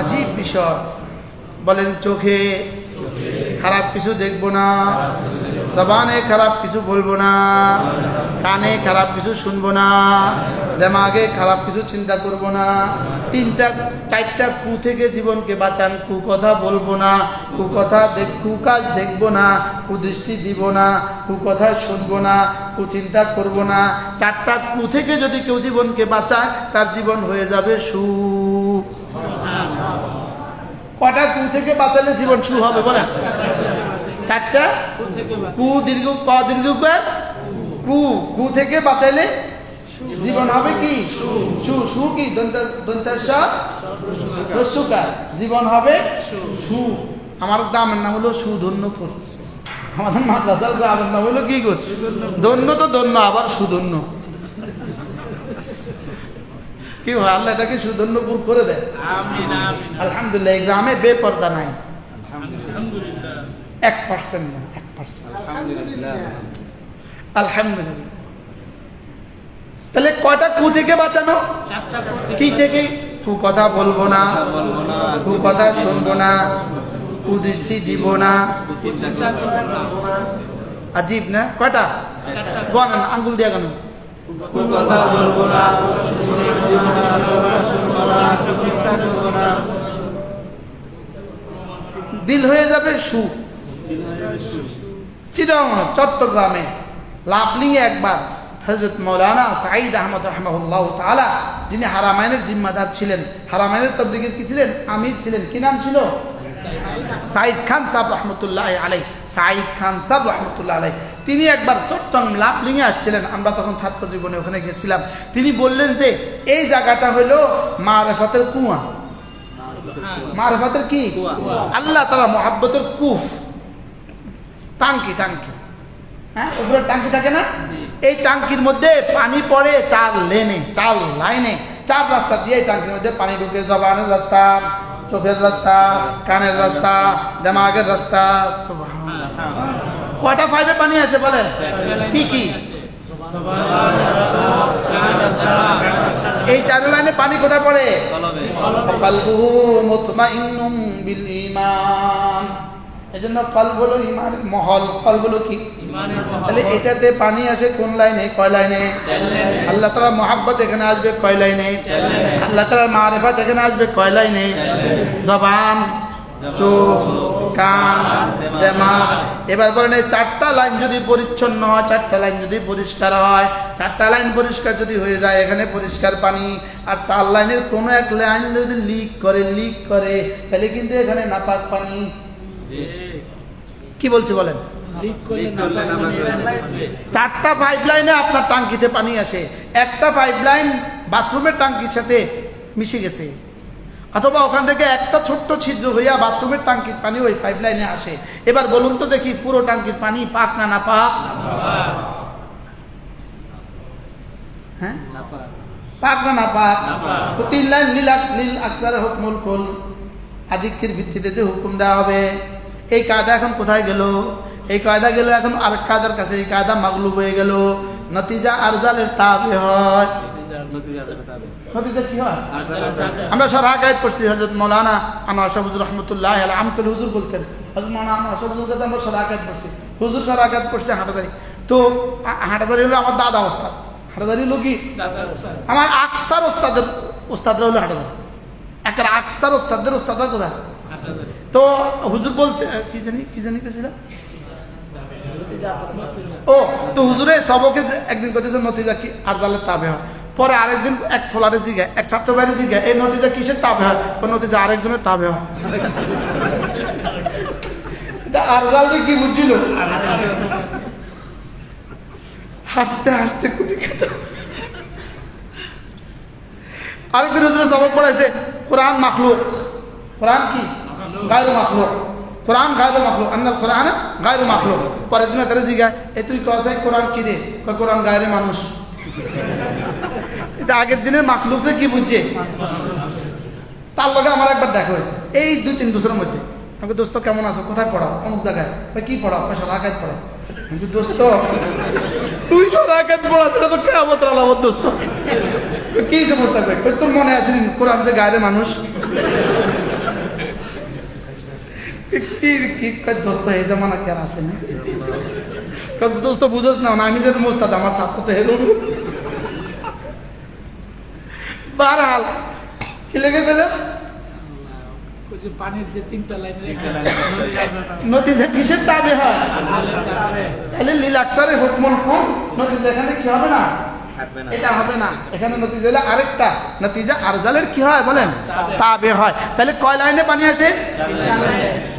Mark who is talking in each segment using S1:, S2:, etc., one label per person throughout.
S1: আজীব বিষয়। বলেন চোখে খারাপ কিছু দেখব না। জবানে খারাপ কিছু বলব না, কানে খারাপ কিছু শুনব না, দেমাগে খারাপ কিছু চিন্তা করব না, তিনটা, চারটা কু থেকে জীবনকে বাঁচান কু কথা বলব না কু কথা দেখ কু কাজ দেখব না, কুদৃষ্টি দিব না কু কথা শুনব না কু চিন্তা করব না, চারটা কু থেকে যদি কেউ জীবনকে বাঁচায়, তার জীবন হয়ে যাবে সু। কটা কু থেকে বাঁচালে জীবন সু হবে, বলেন। চারটা কু দীর্ঘ ক দীর্ঘ কু কু থেকে বাঁচাইলে জীবন হবে কি? সু সু কি? দন্তার জীবন হবে সু। আমার গ্রামের নাম হলো সুধন্যপুর। আমাদের মাদ্রাসার গ্রামের নাম হলো কি গো? ধন্য তো ধন্য আবার সুধন্য। কি আল্লাহ এটাকে সুধন্যপুর করে দেয়। আলহামদুলিল্লাহ এই গ্রামে বেপর্দা নাই। এক পার্সেন্ট না এক আলহামদুলিল্লাহ। তাহলে কয়টা কু থেকে বাঁচানো? কি থেকে? কু কথা বলব না। কু কথা শুনব না। কুদৃষ্টি দিব না। আজীব না? কয়টা? গণন আঙ্গুল দিয়া গণন।
S2: কথা বলব না। শুনব না চিন্তা করব না
S1: দিল হয়ে যাবে সু। চিটং চট্টগ্রামে। লাভলিংয়ে একবার হজরত মৌলানা সাঈদ আহমদ রহমাহুল্লাহ তালা যিনি হারামায়নের জিম্মাদার ছিলেন। হারামায়নের তবলিগের কি ছিলেন? আমির ছিলেন। কি নাম ছিল? সাইদ খান সাহ রহমতুল্লাহ আলাই সাইদ খান সাহ রহমতুল্লাহ আলাই তিনি একবার চট্টগ্রাম লাভলিংয়ে আসছিলেন। আমরা তখন ছাত্র জীবনে ওখানে গেছিলাম। তিনি বললেন যে এই জায়গাটা হলো মারেফাতের কুয়া। মারফাতের কি? আল্লাহ তালা মোহাব্বতের কুফ। টাঙ্কি টাঙ্কি। হ্যাঁ উপরে টাঙ্কি থাকে না? এই টাঙ্কির মধ্যে পানি পড়ে চার লেনে চার লাইনে চার রাস্তা দিয়ে এই টাঙ্কির মধ্যে পানি ঢুকে। জবানের রাস্তা চোখের রাস্তা কানের রাস্তা দেমাগের রাস্তা। কয়টা ফাইভে পানি আসে বলেন? কি কি? এই চার লাইনে পানি কোথায় পড়ে?
S2: কলবে।
S1: কলবুহু মুতমাইন্নুম বিল ঈমান। এজন্য কলব হলো ইমানের মহল কলব হলো কি তাহলে এটাতে পানি আসে কোন লাইনে? কয় লাইনে? আল্লাহ তাআলা মোহাব্বত এখানে আসবে কয় লাইনে? আল্লাহ তাআলার মারিফাত এখানে আসবে কয় লাইনে? জবান চোখ কান দেমাগ এবার বলেন এই চারটা লাইন যদি পরিচ্ছন্ন হয় চারটা লাইন যদি পরিষ্কার হয় চারটা লাইন পরিষ্কার যদি হয়ে যায় এখানে পরিষ্কার পানি। আর চার লাইনের কোনো এক লাইন যদি লিক করে লিক করে তাহলে কিন্তু এখানে নাপাক পানি। কি বলছি বলেন? চারটা পাইপ লাইনে আপনার টাঙ্কিতে পানি আসে। একটা পাইপ লাইন বাথরুমের টাঙ্কির সাথে মিশে গেছে। অথবা ওখান থেকে একটা ছোট্ট ছিদ্র হইয়া বাথরুমের টাঙ্কির পানি ওই পাইপ লাইনে আসে। এবার বলুন তো দেখি, পুরো টাঙ্কির পানি পাক না না পাক? হ্যাঁ? পাক না না পাক? তিন লাইন লীল আক- লীল আকসার হুকমুল কুল আধিক্যের ভিত্তিতে যে হুকুম দেওয়া হবে। এই কায়দা এখন কোথায় গেল? এই কায়দা গেল এখন আর কায়দার কাছে, এই কায়দা মাগলুব হয়ে গেল। নতিজা আরজালের তাবে হয়। কি হয়? আমরা কাছে আমরা হুজুর সরাকায়ত পড়ছে হাঁটাদারি তো হাঁটাদারি হলো আমার দাদা ওস্তাদ। হাঁটাদারি আমার আকসার ওস্তাদের হলো হাঁটাদারি কোথায়? তো হুজুর বলতে কি জানি কি জানি কেছিল ও, তো হুজুরে সবকে একদিন করতেছে নতিজা কি আর জালের তাবে হয়। পরে আরেকদিন এক ফোলারে জিগায়, এক ছাত্র বাইরে জিগায়, এই নদীটা কিসের তাবে হয়? নদীটা আরেকজনের তাবে হয়। এটা আর জাল দিয়ে কি বুঝছিল? হাসতে হাসতে কুটি কাটা। আরেকদিন হুজুরে সবক পড়াইছে, কোরআন মাখলুক। কোরআন কি? গায়রু মাখলুক কোরআন গায়রু মাখলুক আন্নাল কোরআন গায়রু মাখলুক পরের দিন তারা জিগা এ তুই কসাই কোরআন কি রে? কোরআন গায়রে মানুষ। এটা আগের দিনের মাখলুকরে কি বুঝছে? তার লগে আমার একবার দেখা হয়েছে। এই দুই তিন বছরের মধ্যে। আমাকে দোস্ত, কেমন আছো? কোথায় পড়াও? অমুক জায়গায়। ভাই কি পড়াও? ভাই সদাকাত পড়াও। কিন্তু দোস্ত, তুই সদাকাত পড়া সেটা তো কেমন আলামত, দোস্ত। কি যে মোস্তাক তোর মনে আছে কোরআন যে গায়ের মানুষ? কি? কি দোস্ত, এই জামানা কেন আছে না? দোস্ত, বুঝোস না, আমি যে মোস্তাদ, আমার ছাত্র তো হেরো বারহাল কি লেগে গেল? নতিজা কিসের তাবে হয়? তাহলে লীল আকসারে হুকমুল নতিজা এখানে কি হবে না? এটা হবে না। এখানে নতিজা হলে আরেকটা। নতিজা আরজালের কি হয় বলেন? তাবে। হয়। তাহলে কয় লাইনে পানি আসে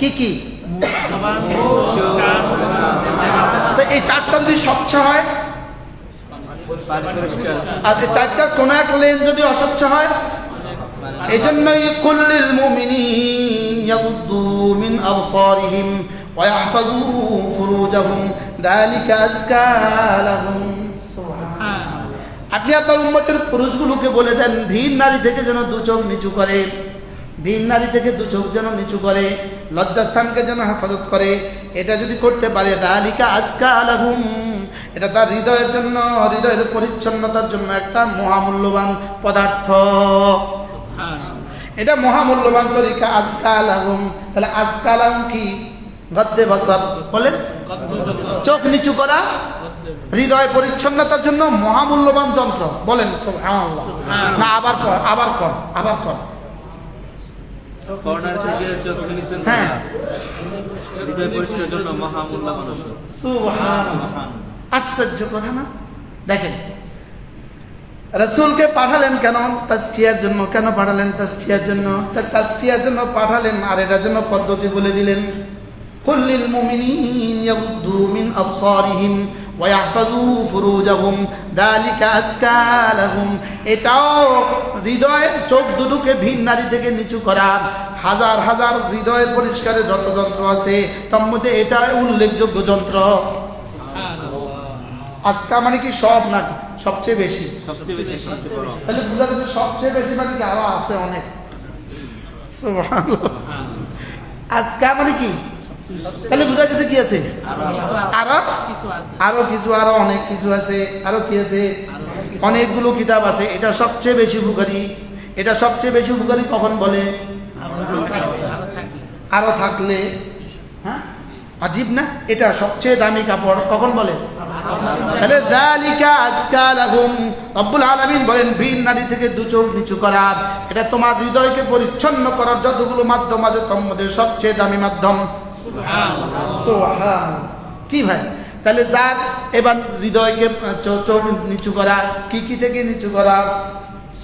S1: কি কি? তো এই চারটা যদি স্বচ্ছ হয়? আর এই চারটা কোনো এক লেন যদি অস্বচ্ছ হয়? এই জন্যই কুল্লিল মুমিনিন ইয়াগুদ্দু মিন আবসারিহিম ওয়া ইয়াহফাযু ফুরুজাহুম। যালিকা আযকা লাহুম। আপনি আপনার উম্মতের পুরুষগুলোকে বলে দেন ভিন নারী থেকে যেন দু চোখ নিচু করে ভিন নারী থেকে দু চোখ যেন নিচু করে লজ্জাস্থানকে যেন হেফাজত করে। এটা যদি করতে পারে দালিকা আজকা আলাহুম। এটা তার হৃদয়ের জন্য হৃদয়ের পরিচ্ছন্নতার জন্য একটা মহামূল্যবান পদার্থ। এটা মহামূল্যবান তরিকা আজকা আলাহুম। তাহলে আজকা আলাহুম কি? গদ্দে বসর বলেন চোখ নিচু করা হৃদয় পরিচ্ছন্নতার জন্য মহামূল্যবান যন্ত্র। বলেন না আবার কর আবার কর আবার কর। হ্যাঁ। আশ্চর্য কথা না? দেখেন রসুলকে পাঠালেন কেন? জন্য কেন পাঠালেন? জন্য জন্য পাঠালেন আর এটার জন্য পদ্ধতি বলে দিলেন। কুল্লিল মুমিনিন ইয়াগুদ্দু মিন আবসারিহিম। ওয়া ইয়াহফাযু ফুরুজাহুম যালিকা আজকা লাহুম এটাও হৃদয় চোখ দুটোকে ভিন নারী থেকে নিচু করা। হাজার হাজার হৃদয় পরিষ্কারের যত যন্ত্র আছে তার মধ্যে এটা উল্লেখযোগ্য যন্ত্র। আজকা মানে কি সব না সবচেয়ে বেশি? তাহলে বোঝা যাচ্ছে সবচেয়ে বেশি মানে কি? আরও আছে অনেক। আজকা মানে কি? তাহলে বোঝা গেছে কি আছে?
S3: আরও?
S1: আরও কিছু, আরও অনেক কিছু আছে, আরও কি আছে? অনেকগুলো কিতাব আছে, এটা সবচেয়ে বেশি উপকারী। এটা সবচেয়ে বেশি উপকারী কখন বলে?
S3: আরও থাকলে।
S1: হ্যাঁ? আজীব না? এটা সবচেয়ে দামি কাপড়, কখন বলে? তাহলে দালিকা আজকা লাহুম রব্বুল আলামিন বলেন, ভিন নারী থেকে দু চোখ নিচু করা, এটা তোমার হৃদয়কে পরিচ্ছন্ন করার যতগুলো মাধ্যম আছে তোর মধ্যে সবচেয়ে দামি মাধ্যম। কি ভাই? তাহলে যার এবার হৃদয়কে নিচু করা কি কি থেকে নিচু করা,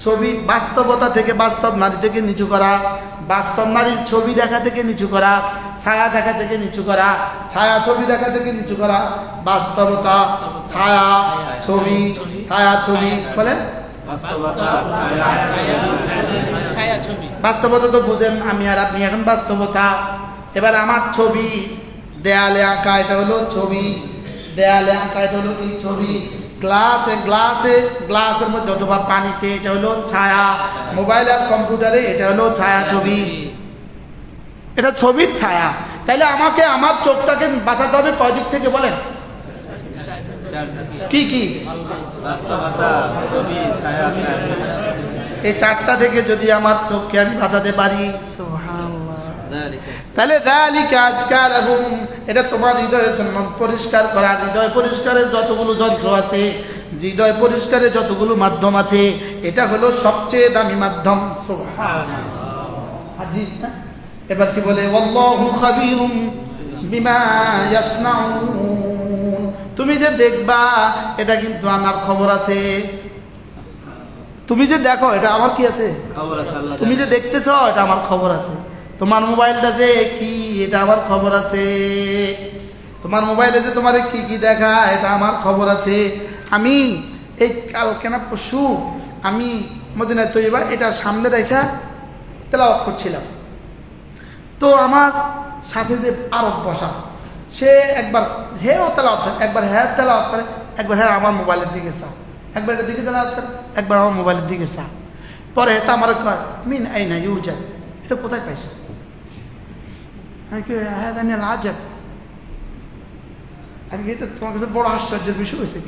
S1: ছবি বাস্তবতা থেকে বাস্তব নারী থেকে নিচু করা, বাস্তব নারীর ছবি দেখা থেকে নিচু করা, ছায়া দেখা থেকে নিচু করা, ছায়া ছবি দেখা থেকে নিচু করা, বাস্তবতা, ছায়া ছবি ছায়া ছবি, বলেন?
S2: বাস্তবতা
S1: তো বুঝেন আমি আর আপনি এখন বাস্তবতা। এবার আমার ছবি দেয়ালে আঁকা এটা হলো ছবি দেয়ালে আঁকা এটা হলো কি ছবি। গ্লাসে গ্লাসে গ্লাসের মধ্যে অথবা পানিতে এটা হলো ছায়া। মোবাইল আর কম্পিউটারে এটা হলো ছায়া ছবি। এটা ছবির ছায়া। তাইলে আমাকে আমার চোখটাকে বাঁচাতে হবে কয় দিক থেকে বলেন। কি কি? এই চারটা থেকে যদি আমার চোখকে আমি বাঁচাতে পারি।
S2: যালিকা।
S1: তাহলে এটা তোমার হৃদয়ের জন্য পরিষ্কার করা হৃদয় পরিষ্কারের যতগুলো যন্ত্র আছে হৃদয় পরিষ্কারের যতগুলো মাধ্যম আছে এটা হলো সবচেয়ে দামি মাধ্যম? এবার কি বলে তুমি যে দেখবা এটা কিন্তু আমার খবর আছে। তুমি যে দেখো এটা আমার কি আছে? তুমি যে দেখতেছ এটা আমার খবর আছে। তোমার মোবাইলটা যে কি, এটা আমার খবর আছে। তোমার মোবাইলে যে তোমার কি কি দেখা এটা আমার খবর আছে। আমি এই কালকে না পশু আমি মদিনায় তৈবা এটা সামনে রেখা তেলাওয়াত করছিলাম। তো আমার সাথে যে আরব বসা, সে একবার হেও তেলাওয়াত করে, একবার হ্যাঁ তেলাওয়াত করে, একবার হ্যাঁ আমার মোবাইলের দিকে চা একবার এটা দিকে তেলাওয়াত করে, একবার আমার মোবাইলের দিকে চা পরে হেতা আমার কয়, মিন এই না ইউজার? এটা কোথায় পাইছো? হ্যাঁ জানি রাজাব কি এটা তোমার কাছে বড় আশ্চর্যের বিষয় হয়েছে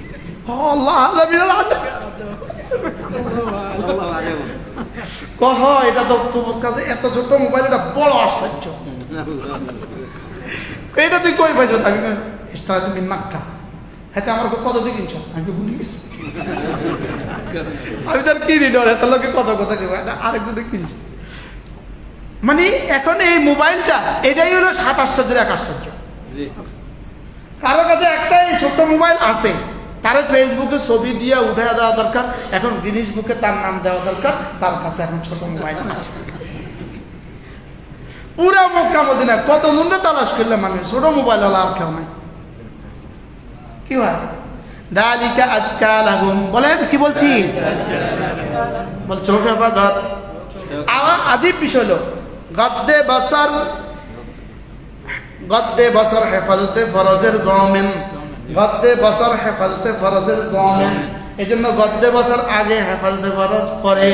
S1: কহ, এটা তো তোমার কাছে এত ছোট মোবাইল এটা বড় আশ্চর্য। এটা তুই কই পাইছ? আমি ইস্তারা তুমি মাক্কা। হ্যাঁ আমার কত দিয়ে কিনছ আমি ভুলে গেছি? আমি তার কিনি ডর এত লোকে কত কথা কেউ আরেকজনে কিনছে। মানে এখন এই মোবাইলটা এটাই হলো সাত আশ্চর্যের এক আশ্চর্য। কারও কাছে একটা এই ছোট্ট মোবাইল আছে তারে ফেসবুকে ছবি দিয়ে উঠে দেওয়া দরকার এখন গিনিস বুকে তার নাম দেওয়া দরকার তার কাছে এখন ছোট মোবাইল আছে। পুরা মক্কা মদিনা কত নুন্ডে তালাশ করলে মানুষ ছোট মোবাইল হলো আর কেউ নাই। কি হয়? দালিকা আজকাল আগুন বলেন কি বলছি? বল চোখ হেফাজত। আজীব বিষয় হলো গদ্দে বসর গদ্দে বসর হেফাজতে ফরজের জমেন, গদ্দে বসর হেফাজতে ফরজের জমেন। এই জন্য গদ্দে বসর আগে হেফাজতে ফরজ পরে।